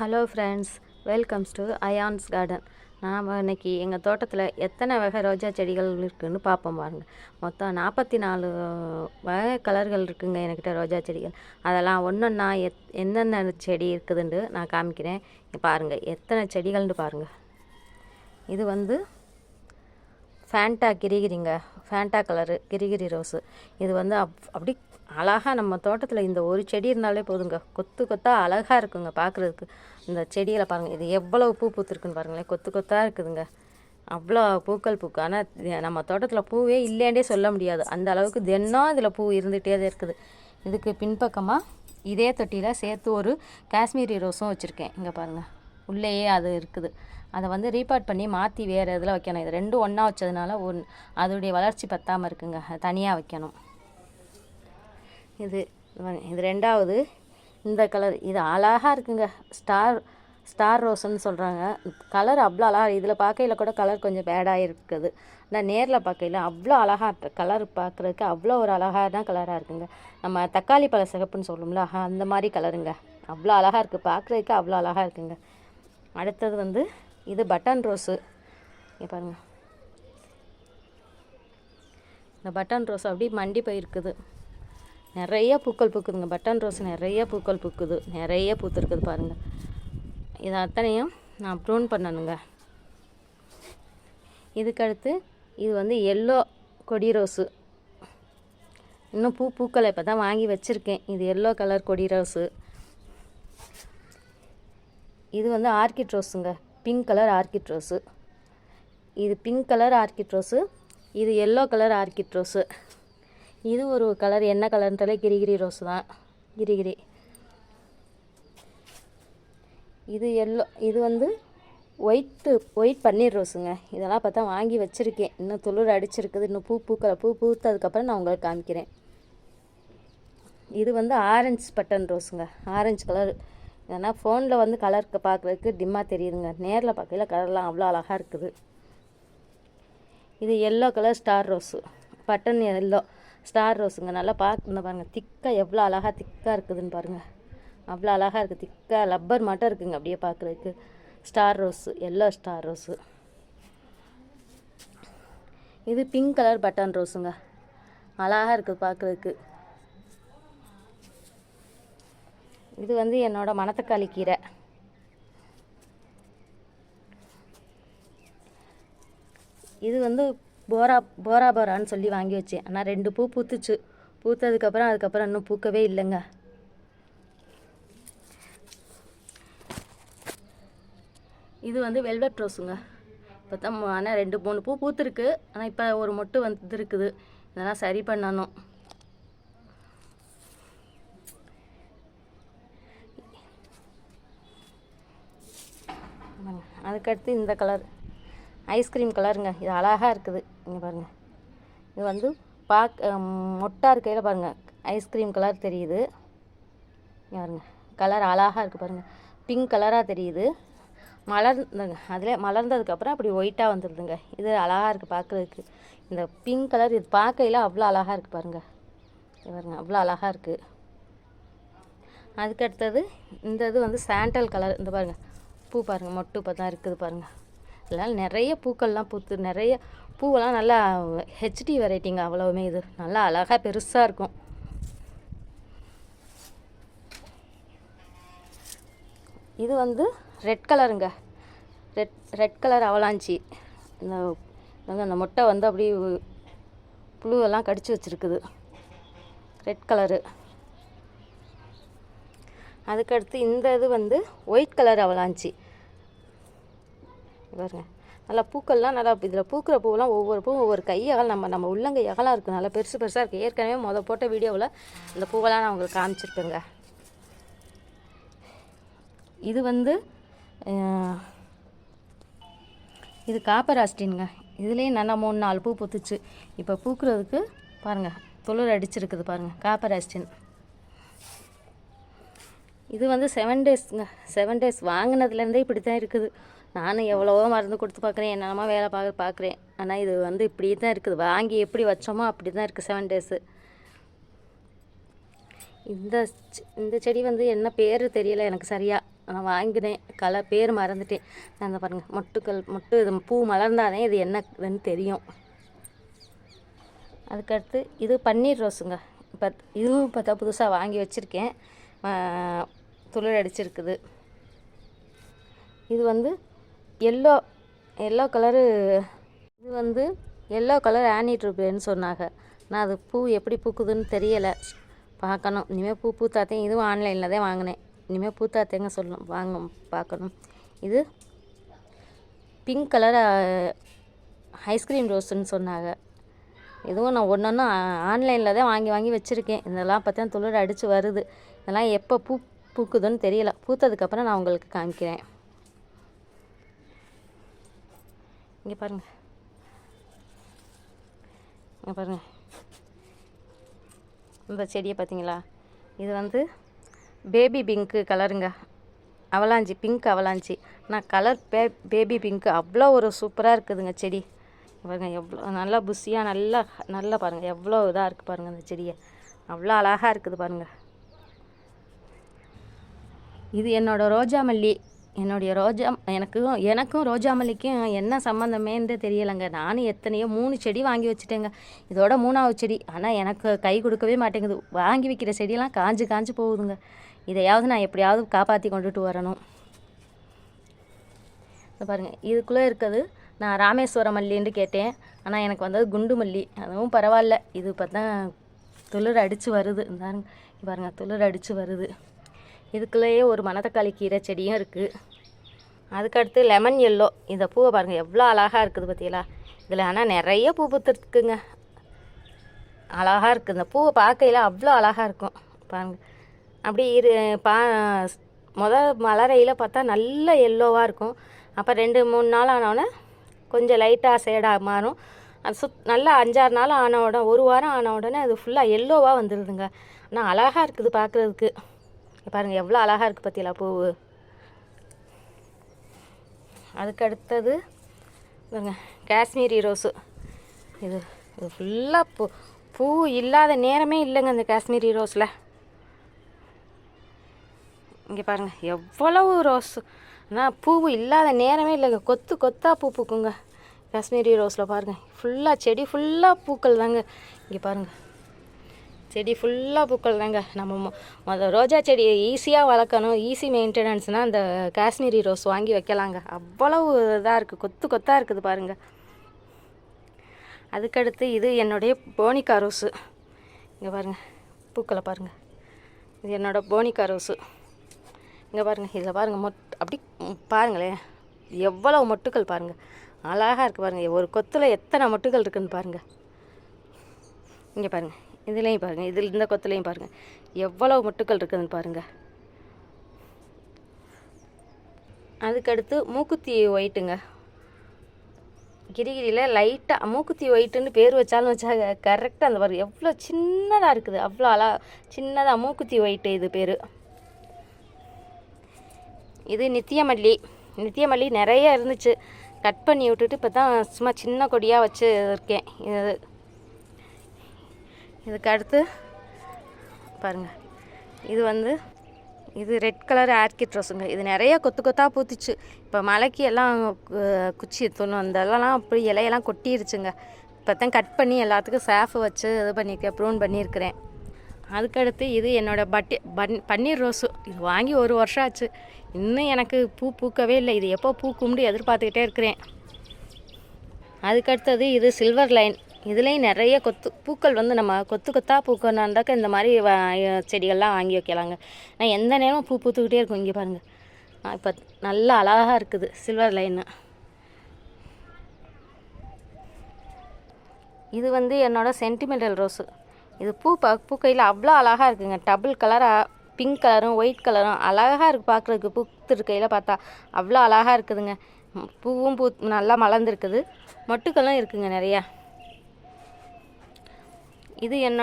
Hello friends welcomes to Ayaan's garden நாம் இன்றைக்கி எங்கள் தோட்டத்தில் எத்தனை வகை ரோஜா செடிகள் இருக்குதுன்னு பார்ப்போம் பாருங்கள் மொத்தம் நாற்பத்தி நாலு வகை கலர்கள் இருக்குங்க என்கிட்ட ரோஜா செடிகள். அதெல்லாம் ஒன்றொன்னா எத் என்னென்ன செடி இருக்குதுன்ட்டு நான் காமிக்கிறேன். பாருங்கள் எத்தனை செடிகள்னு பாருங்கள் இது வந்து ஃபேண்டா கிரிகிரிங்க. ஃபேண்டா கலரு கிரிகிரி ரோஸு இது வந்து அப் அப்படி அழகாக நம்ம தோட்டத்தில் இந்த ஒரு செடி இருந்தாலே போதுங்க. கொத்து கொத்தாக அழகாக இருக்குங்க பார்க்குறதுக்கு இந்த செடியில் பாருங்கள் இது எவ்வளோ பூ பூத்துருக்குன்னு பாருங்களேன். கொத்து கொத்தாக இருக்குதுங்க. அவ்வளோ பூக்கள் பூக்கு ஆனால் நம்ம தோட்டத்தில் பூவே இல்லையாண்டே சொல்ல முடியாது. அந்த அளவுக்கு தினம் இதில் பூ இருந்துகிட்டே தான் இருக்குது. இதுக்கு பின்பக்கமாக இதே தொட்டியில் சேர்த்து ஒரு காஷ்மீரி ரோஸும் வச்சுருக்கேன். இங்கே பாருங்கள் உள்ளேயே அது இருக்குது. அதை வந்து ரீபார்ட் பண்ணி மாற்றி வேறு இதில் வைக்கணும். இது ரெண்டும் ஒன்றா வச்சதுனால ஒன் அதோடைய வளர்ச்சி பத்தாமல் இருக்குங்க. தனியாக வைக்கணும். இது இது ரெண்டாவது. இந்த கலர் இது அழகாக இருக்குங்க. ஸ்டார் ஸ்டார் ரோஸ்ன்னு சொல்கிறாங்க கலர் அவ்வளோ அழகாக இதில் பார்க்கையில் கூட கலர் கொஞ்சம் பேடாக இருக்குது. ஆனால் நேரில் பார்க்கையில் அவ்வளோ அழகாக கலர் பார்க்குறதுக்கு அவ்வளோ ஒரு அழகான கலராக இருக்குங்க. நம்ம தக்காளி பழ சிகப்புன்னு சொல்லும்ல அந்த மாதிரி கலருங்க அவ்வளோ அழகாக இருக்குது பார்க்குறதுக்கு அவ்வளோ அழகாக இருக்குங்க. அடுத்தது வந்து இது பட்டன் ரோஸு. இங்கே பாருங்க. இந்த பட்டன் ரோஸ் அப்படியே மண்டி போயிருக்குது. நிறைய பூக்கள் பூக்குதுங்க. பட்டன் ரோஸ் நிறைய பூக்கள் பூக்குது. நிறைய பூத்துருக்குது பாருங்கள் இது அத்தனையும் நான் ப்ரூன் பண்ணணுங்க. இதுக்கடுத்து இது வந்து எல்லோ கொடி ரோஸு. இன்னும் பூ பூக்களை இப்போ தான் வாங்கி வச்சுருக்கேன். இது எல்லோ கலர் கொடி ரோஸு. இது வந்து ஆர்கிட் ரோஸுங்க. பிங்க் கலர் ஆர்கிட் ரோஸு இது பிங்க் கலர் ஆர்கிட் ரோஸு இது எல்லோ கலர் ஆர்கிட் ரோஸு இது ஒரு கலர் என்ன கலர்ன்றாலே கிரிகிரி ரோஸ் தான். கிரிகிரி. இது எல்லோ இது வந்து ஒயிட்டு ஒயிட் பன்னீர் ரோஸுங்க. இதெல்லாம் பார்த்தா வாங்கி வச்சுருக்கேன். இன்னும் துளிர் அடிச்சிருக்குது. இன்னும் பூ பூக்கலை பூ பூத்ததுக்கப்புறம் நான் உங்களுக்கு காமிக்கிறேன். இது வந்து ஆரஞ்சு பட்டன் ரோஸுங்க. ஆரஞ்சு கலர் ஏன்னா ஃபோனில் வந்து கலருக்கு பார்க்குறதுக்கு டிம்மாக தெரியுதுங்க. நேரில் பார்க்கையில் கலர்லாம் அவ்வளோ அழகாக இருக்குது. இது yellow colour star rose button yellow star ரோஸுங்க நல்லா பார்க்குறது பாருங்கள் திக்காக எவ்வளோ அழகாக திக்காக இருக்குதுன்னு பாருங்கள் அவ்வளோ அழகாக இருக்குது திக்காக லப்பர் மட்டும் இருக்குங்க அப்படியே பார்க்குறதுக்கு star rose yellow star rose இது பிங்க் கலர் பட்டன் ரோஸுங்க அழகாக இருக்குது பார்க்குறதுக்கு இது வந்து என்னோட மணத்தக்காளி கீரை. இது வந்து போரா போரா போரான்னு சொல்லி வாங்கி வச்சேன். ஆனால் ரெண்டு பூ பூத்துச்சு. பூத்ததுக்கப்புறம் அதுக்கப்புறம் இன்னும் பூக்கவே இல்லைங்க. இது வந்து வெல்வெட் ரோஸுங்க. இப்போ தான் ஆனால் ரெண்டு மூணு பூ பூத்துருக்கு. ஆனால் இப்போ ஒரு மொட்டு வந்துருக்குது. இதெல்லாம் சரி பண்ணணும். அதுக்கடுத்து இந்த கலர். ஐஸ்கிரீம் கலருங்க. இது அழகாக இருக்குது. இங்கே பாருங்கள் இது வந்து பார்க்க மொட்டாக இருக்கையில் பாருங்கள் ஐஸ்கிரீம் கலர் தெரியுது. இங்க பாருங்க. கலர் அழகாக இருக்குது பாருங்கள் பிங்க் கலராக தெரியுது. மலர்ந்தங்க அதில் மலர்ந்ததுக்கப்புறம் அப்படி ஒயிட்டாக வந்துடுதுங்க இது அழகாக இருக்குது பார்க்குறதுக்கு இந்த பிங்க் கலர் இது பார்க்கையில் அவ்வளோ அழகாக இருக்குது பாருங்கள் பாருங்க. அவ்வளோ அழகாக இருக்குது அதுக்கடுத்தது இந்த இது வந்து சாண்டல் கலர் இந்த பாருங்கள் பூ பாருங்கள் மொட்டு இப்போ தான் இருக்குது பாருங்கள் அதனால் நிறைய பூக்கள்லாம் பூத்து நிறைய பூவெல்லாம் நல்லா ஹெச்டி வெரைட்டிங்க அவ்வளவுமே இது. நல்லா அழகாக பெருசாக இருக்கும். இது வந்து ரெட் கலருங்க ரெட் ரெட் கலர் அவலாஞ்சி. இந்த இந்த அந்த மொட்டை வந்து அப்படியே புழுவெல்லாம் கடிச்சு வச்சுருக்குது. ரெட் கலரு அதுக்கடுத்து இந்த இது வந்து ஒயிட் கலர் அவலாஞ்சி பாருங்க. நல்லா பூக்கள்லாம் நல்லா இதில் பூக்கிற பூவெல்லாம் ஒவ்வொரு பூவும் ஒவ்வொரு கை நம்ம நம்ம உள்ளங்கை அகலாக இருக்குது நல்லா பெருசு பெருசாக இருக்குது ஏற்கனவே மொதல் போட்ட வீடியோவில் இந்த பூவெல்லாம் நான் உங்களுக்கு காமிச்சிருப்பேங்க. இது வந்து இது காப்பர் ஆஸ்டின்ங்க இதுலேயும் நல்லா மூணு நாலு பூ பூத்துச்சு. இப்போ பூக்கிறதுக்கு பாருங்கள் துளிர் அடிச்சிருக்குது பாருங்கள் காப்பர் ஆஸ்டின் இது வந்து செவன் டேஸ்ங்க செவன் டேஸ் வாங்கினதுலேருந்தே இப்படி தான் இருக்குது. நானும் எவ்வளவோ மருந்து கொடுத்து பார்க்குறேன் என்னென்னமோ வேலை பார்க்க பார்க்குறேன் ஆனால் இது வந்து இப்படி தான் இருக்குது. வாங்கி எப்படி வச்சோமோ அப்படி தான் இருக்குது செவன் டேஸு இந்த இந்த செடி வந்து என்ன பேர் தெரியல எனக்கு சரியாக நான் வாங்கினேன். கலர் பேர் மறந்துட்டேன். நான் இந்த பாருங்கள் மொட்டுக்கள் மொட்டு இது பூ மலர்ந்தாதே இது என்னன்னு தெரியும். அதுக்கடுத்து இது பன்னீர் ரோஸுங்க. இப்போ இதுவும் பார்த்தா புதுசாக வாங்கி வச்சுருக்கேன். துளிர் அடிச்சிருக்குது. இது வந்து எல்லோ எல்லோ கலரு இது வந்து எல்லோ கலர் ஆனிட்ருப்பேன்னு சொன்னாங்க. நான் அது பூ எப்படி பூக்குதுன்னு தெரியலை. பார்க்கணும். இனிமேல் பூ பூத்தாத்தையும் இதுவும் ஆன்லைனில் தான் வாங்கினேன். இனிமேல் பூத்தாத்தேங்க சொல்லணும் வாங்க பார்க்கணும். இது பிங்க் கலர் ஐஸ்கிரீம் ரோஸ்ன்னு சொன்னாங்க. இதுவும் நான் ஒன்று ஒன்று ஆன்லைனில் தான் வாங்கி வாங்கி வச்சுருக்கேன். இதெல்லாம் பார்த்தா துளிர் அடித்து வருது. இதெல்லாம் எப்போ பூ பூக்குதுன்னு தெரியல. பூத்ததுக்கப்புறம் நான் உங்களுக்கு காமிக்கிறேன். இங்கே பாருங்க. இங்கே பாருங்க. இந்த செடியை பார்த்தீங்களா? இது வந்து பேபி பிங்க்கு கலருங்க அவலாஞ்சி பிங்க் அவலாஞ்சி. நான் கலர் பே பேபி பிங்க்கு அவ்வளோ ஒரு சூப்பராக இருக்குதுங்க செடி. பாருங்க எவ்வளோ நல்லா புஷியாக நல்லா நல்லா பாருங்கள் எவ்வளோ இதாக இருக்குது பாருங்கள் அந்த செடியை. அவ்வளோ அழகாக இருக்குது பாருங்கள் இது என்னோடய ரோஜா மல்லி என்னுடைய ரோஜா எனக்கும் எனக்கும் ரோஜா மல்லிக்கும் என்ன சம்மந்தமேன்னு தெரியலைங்க. நானும் எத்தனையோ மூணு செடி வாங்கி வச்சுட்டேங்க. இதோட மூணாவது செடி. ஆனால் எனக்கு கை கொடுக்கவே மாட்டேங்குது. வாங்கி வைக்கிற செடியெல்லாம் காஞ்சு காஞ்சு போகுதுங்க. இதையாவது நான் எப்படியாவது காப்பாற்றி கொண்டுட்டு வரணும். இந்த பாருங்கள் இதுக்குள்ளே இருக்குது நான் ராமேஸ்வர மல்லின்னு கேட்டேன். ஆனால் எனக்கு வந்தது குண்டு மல்லி அதுவும் பரவாயில்ல. இது இப்போ தான் துளிர் அடித்து வருது. இந்தாருங்க. பாருங்கள் துளிர் அடித்து வருது. இதுக்குள்ளேயே ஒரு மணத்தக்காளி கீரை செடியும் இருக்குது அதுக்கடுத்து லெமன் எல்லோ இந்த பூவை பாருங்கள் எவ்வளோ அழகாக இருக்குது பார்த்தீங்களா இதில் ஆனால் நிறைய பூ பூத்துருக்குங்க. அழகாக இருக்குது இந்த பூவை பார்க்கையில அவ்வளோ அழகாக இருக்கும். பாருங்கள் அப்படி இரு பா மொதல் மலரையில் பார்த்தா நல்ல எல்லோவாக இருக்கும். அப்போ ரெண்டு மூணு நாள் ஆனவுடனே கொஞ்சம் லைட்டாக சேடாக மாறும். அது சுத் நல்லா அஞ்சாறு நாள் ஆன உடனே ஒரு வாரம் ஆன உடனே அது ஃபுல்லாக எல்லோவாக வந்துடுதுங்க ஆனால் அழகாக இருக்குது பார்க்குறதுக்கு பாருங்கள் எவ்வளோ அழகாக இருக்குது பார்த்தீங்களா பூவு? அதுக்கு அடுத்தது பாருங்க காஷ்மீரி ரோஸு. இது இது ஃபுல்லாக பூ பூ இல்லாத நேரமே இல்லைங்க இந்த காஷ்மீரி ரோஸில். இங்கே பாருங்கள் எவ்வளவு ரோஸ். ஆனால் பூ இல்லாத நேரமே இல்லைங்க கொத்து கொத்தாக பூ பூக்குங்க. காஷ்மீரி ரோஸில் பாருங்கள் ஃபுல்லாக செடி ஃபுல்லாக பூக்கள் தாங்க இங்கே பாருங்கள் செடி ஃபுல்லாக பூக்கள் தாங்க நம்ம மொ ரோஜா செடியை ஈஸியாக வளர்க்கணும். ஈஸி மெயின்டெனன்ஸ்னால் அந்த காஷ்மீரி ரோஸ் வாங்கி வைக்கலாங்க. அவ்வளவு இதாக இருக்குது கொத்து கொத்தாக இருக்குது பாருங்கள் அதுக்கடுத்து இது என்னுடைய போனிகா ரோஸு. இங்கே பாருங்கள் பூக்களை பாருங்கள் இது என்னோடய போனிகா ரோஸு. இங்கே பாருங்கள் இதில் பாருங்கள் மொட் அப்படி பாருங்களேன். எவ்வளோ மொட்டுக்கள் பாருங்கள் அழகாக இருக்குது பாருங்கள் ஒரு கொத்தில் எத்தனை மொட்டுகள் இருக்குதுன்னு பாருங்கள் இங்கே பாருங்கள் இதுலேயும் பாருங்கள் இதில் இந்த கொத்துலேயும் பாருங்கள் எவ்வளோ மொட்டுக்கள் இருக்குதுன்னு பாருங்கள் அதுக்கடுத்து மூக்குத்தி ஒயிட்டுங்க. கிரிகிரியில் லைட்டாக மூக்குத்தி ஒயிட்டுன்னு பேர் வச்சாலும் வச்சாங்க கரெக்டாக அந்த பாருங்க. எவ்வளோ சின்னதாக இருக்குது அவ்வளோ அழா சின்னதாக மூக்குத்தி ஒயிட்டு இது பேர். இது நித்தியமல்லி. நித்தியமல்லி நிறைய இருந்துச்சு. கட் பண்ணி விட்டுட்டு இப்போ தான் சும்மா சின்ன கொடியாக வச்சு இருக்கேன் இது இதுக்கு அடுத்து பாருங்கள் இது வந்து இது ரெட் கலர் ஆர்கிட் ரோஸுங்க இது நிறைய கொத்து கொத்தாக பூத்துச்சு. இப்போ மலைக்கு எல்லாம் குச்சி எத்தணும் அந்த இதெல்லாம் அப்படி இலையெல்லாம் கொட்டிருச்சுங்க. இப்போ தான் கட் பண்ணி எல்லாத்துக்கும் சேஃபு வச்சு இது பண்ணியிருக்கேன் ப்ரூன் பண்ணியிருக்கிறேன் அதுக்கடுத்து இது என்னோடய பட்டி பன் பன்னீர் ரோஸு. இது வாங்கி ஒரு வருஷம் ஆச்சு. இன்னும் எனக்கு பூ பூக்கவே இல்லை. இது எப்போ பூ பூக்கும்னு எதிர்பார்த்துக்கிட்டே இருக்கிறேன். அதுக்கடுத்தது இது சில்வர் லைன் இதுலேயும் நிறைய கொத்து பூக்கள் வந்து நம்ம கொத்து கொத்தாக பூக்கணுன்னாக்க இந்த மாதிரி வ- செடிகள்லாம் வாங்கி வைக்கலாங்க. நான் எந்த நேரமும் பூ பூத்துக்கிட்டே இருக்கும் இங்கே பாருங்கள் இப்போ நல்லா அழகாக இருக்குது சில்வர் லைனு இது வந்து என்னோட சென்டிமெண்டல் ரோஸு இது பூ பா பூக்கையில் அவ்வளோ அழகாக இருக்குங்க. டபுள் கலராக பிங்க் கலரும் ஒயிட் கலரும் அழகாக இருக்குது பார்க்குறதுக்கு பூத்துருக்கையில் பார்த்தா அவ்வளோ அழகாக இருக்குதுங்க. பூவும் பூ நல்லா மலர்ந்துருக்குது. மொட்டுக்களும் இருக்குதுங்க நிறையா. இது என்ன?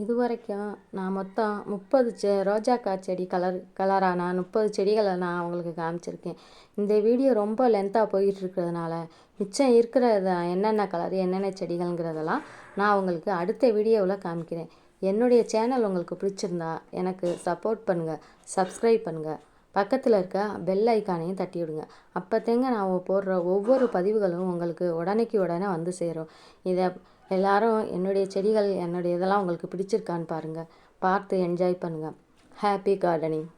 இது வரைக்கும் நான் மொத்தம் முப்பது செ ரோஜாக்கா செடி கலர் கலரான முப்பது செடிகளை நான் அவங்களுக்கு காமிச்சிருக்கேன். இந்த வீடியோ ரொம்ப லென்த்தாக போயிட்டு இருக்கிறதுனால மிச்சம் இருக்கிறத என்னென்ன கலர் என்னென்ன செடிகள்ங்கிறதெல்லாம் நான் உங்களுக்கு அடுத்த வீடியோவில் காமிக்கிறேன். என்னுடைய சேனல் உங்களுக்கு பிடிச்சிருந்தா எனக்கு சப்போர்ட் பண்ணுங்கள் சப்ஸ்கிரைப் பண்ணுங்கள் பக்கத்தில் இருக்க பெல் ஐக்கானையும் தட்டி விடுங்க அப்போத்தேங்க நான் போடுற ஒவ்வொரு பதிவுகளும் உங்களுக்கு உடனேக்கு உடனே வந்து சேரும். இதை எல்லாரும் என்னுடைய செடிகள் என்னுடைய இதெல்லாம் உங்களுக்கு பிடிச்சிருக்கான்னு பாருங்கள் பார்த்து என்ஜாய் பண்ணுங்கள் ஹாப்பி கார்டனிங்